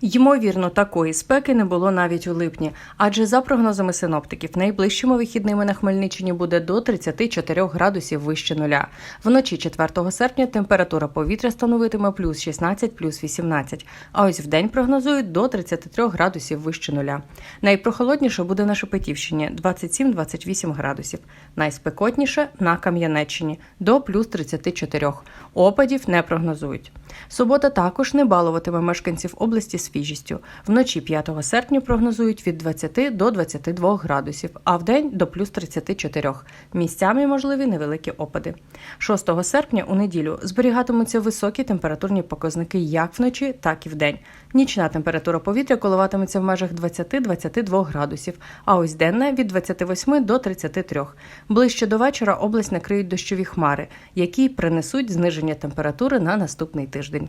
Ймовірно, такої спеки не було навіть у липні, адже за прогнозами синоптиків, найближчими вихідними на Хмельниччині буде до 34 градусів вище нуля. Вночі 4 серпня температура повітря становитиме плюс 16, плюс 18, а ось вдень прогнозують до 33 градусів вище нуля. Найпрохолодніше буде на Шепетівщині 27-28 градусів, найспекотніше на Кам'янеччині до плюс 34. Опадів не прогнозують. Субота також не балуватиме мешканців області свіжістю. Вночі 5 серпня прогнозують від 20 до 22 градусів, а вдень до плюс 34. Місцями можливі невеликі опади. 6 серпня у неділю зберігатимуться високі температурні показники як вночі, так і вдень. Нічна температура повітря коливатиметься в межах 20-22 градусів, а ось денна від 28 до 33. Ближче до вечора область накриють дощові хмари, які принесуть зниження температури на наступний тиждень.